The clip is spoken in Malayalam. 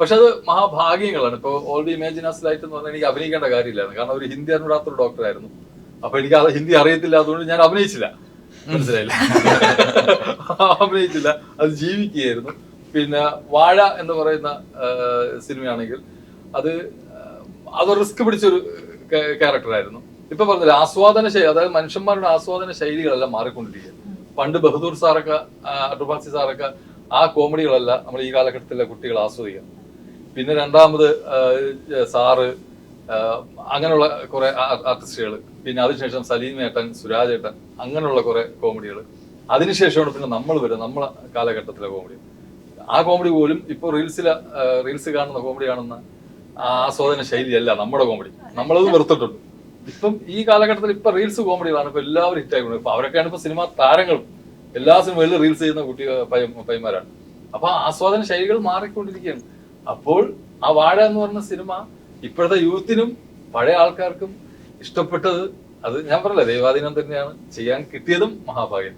പക്ഷെ അത് മഹാഭാഗ്യങ്ങളാണ്. ഇപ്പൊ ഓൾറെഡി ഇമേജിനസ് ലൈറ്റ് എന്ന് പറഞ്ഞാൽ എനിക്ക് അഭിനയിക്കേണ്ട കാര്യമില്ലായിരുന്നു. കാരണം ഒരു ഹിന്ദി അറിഞ്ഞൂടാത്ത ഒരു ഡോക്ടറായിരുന്നു. അപ്പൊ എനിക്ക് അത് ഹിന്ദി അറിയത്തില്ല. അതുകൊണ്ട് ഞാൻ അഭിനയിച്ചില്ല. മനസ്സിലായില്ല? അഭിനയിച്ചില്ല. അത് ജീവിക്കുകയായിരുന്നു. പിന്നെ വാഴ എന്ന് പറയുന്ന സിനിമയാണെങ്കിൽ അത് അത് റിസ്ക് പിടിച്ചൊരു ക്യാരക്ടറായിരുന്നു. ഇപ്പൊ പറഞ്ഞില്ല ആസ്വാദന ശൈലി അതായത് മനുഷ്യന്മാരുടെ ആസ്വാദന ശൈലികളെല്ലാം മാറിക്കൊണ്ടിരിക്കുക പണ്ട് ബഹദൂർ സാറൊക്കെ അട്ടുപാസി സാറൊക്കെ ആ കോമഡികളല്ല നമ്മൾ ഈ കാലഘട്ടത്തിലെ കുട്ടികൾ ആസ്വദിക്കുക പിന്നെ രണ്ടാമത് സാറ് അങ്ങനെയുള്ള കുറെ ആർട്ടിസ്റ്റുകൾ പിന്നെ അതിനുശേഷം സലീം ഏട്ടൻ സുരാജ് ഏട്ടൻ അങ്ങനെയുള്ള കുറെ കോമഡികൾ അതിനുശേഷമാണ് പിന്നെ നമ്മൾ വരുന്നത് നമ്മളെ കാലഘട്ടത്തിലെ കോമഡി. ആ കോമഡി പോലും ഇപ്പോൾ റീൽസിലെ റീൽസ് കാണുന്ന കോമഡി കാണുന്ന ആസ്വാദന ശൈലിയല്ല നമ്മുടെ കോമഡി. നമ്മളത് വെറുത്തിട്ടുണ്ട് ഇപ്പം ഈ കാലഘട്ടത്തിൽ ഇപ്പൊ റീൽസ് കോമഡികളാണ് ഇപ്പൊ എല്ലാവരും ഹിറ്റ് ആയിക്കൊണ്ട് ഇപ്പൊ അവരൊക്കെയാണ് ഇപ്പൊ സിനിമാ താരങ്ങളും. എല്ലാ സിനിമയിലും റീൽസ് ചെയ്യുന്ന കുട്ടി പയ്യ- പയ്യന്മാരാണ്. അപ്പൊ ആസ്വാദന ശൈലികൾ മാറിക്കൊണ്ടിരിക്കുകയാണ്. അപ്പോൾ ആ വാഴ എന്ന് പറഞ്ഞ സിനിമ ഇപ്പോഴത്തെ യൂത്തിനും പഴയ ആൾക്കാർക്കും ഇഷ്ടപ്പെട്ടത് അത് ഞാൻ പറയല്ലേ ദൈവാധീനം തന്നെയാണ് ചെയ്യാൻ കിട്ടിയതും മഹാഭാഗ്യം.